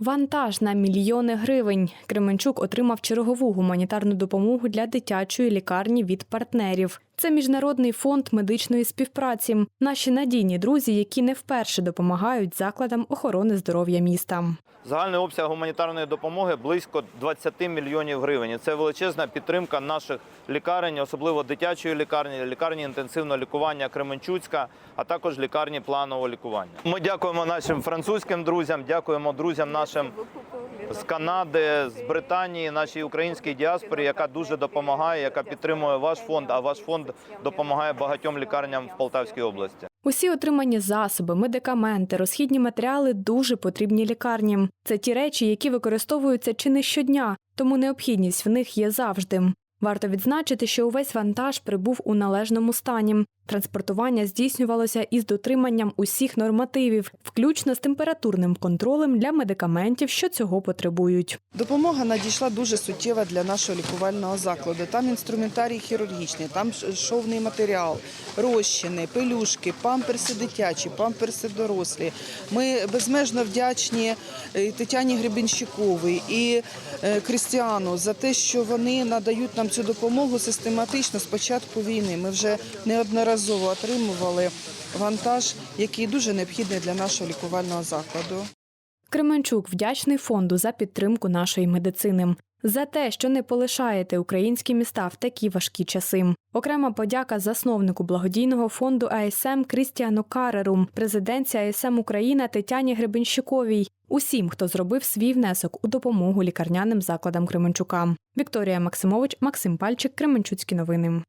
Вантаж на мільйони гривень. Кременчук отримав чергову гуманітарну допомогу для дитячої лікарні від партнерів. Це міжнародний фонд медичної співпраці. Наші надійні друзі, які не вперше допомагають закладам охорони здоров'я міста. Загальний обсяг гуманітарної допомоги близько 20 мільйонів гривень. Це величезна підтримка наших лікарень, особливо дитячої лікарні, лікарні інтенсивного лікування Кременчуцька, а також лікарні планового лікування. Ми дякуємо нашим французьким друзям, дякуємо друзям нашим з Канади, з Британії, нашій українській діаспорі, яка дуже допомагає, яка підтримує ваш фонд. А ваш фонд допомагає багатьом лікарням в Полтавській області. Усі отримані засоби, медикаменти, розхідні матеріали дуже потрібні лікарні. Це ті речі, які використовуються чи не щодня, тому необхідність в них є завжди. Варто відзначити, що увесь вантаж прибув у належному стані. Транспортування здійснювалося із дотриманням усіх нормативів, включно з температурним контролем для медикаментів, що цього потребують. Допомога надійшла дуже суттєва для нашого лікувального закладу. Там інструментарій хірургічний, там шовний матеріал, розчини, пелюшки, памперси дитячі, памперси дорослі. Ми безмежно вдячні е, Тетяні Гребенщиковій і е, Крістіану за те, що вони надають нам цю допомогу систематично з початку війни. Ми вже неодноразово отримували вантаж, який дуже необхідний для нашого лікувального закладу. Кременчук вдячний фонду за підтримку нашої медицини. За те, що не полишаєте українські міста в такі важкі часи. Окрема подяка засновнику благодійного фонду АСМ Крістіану Кареру, президентці АСМ Україна Тетяні Гребенщиковій, усім, хто зробив свій внесок у допомогу лікарняним закладам Кременчука. Вікторія Максимович, Максим Пальчик, Кременчуцькі новини.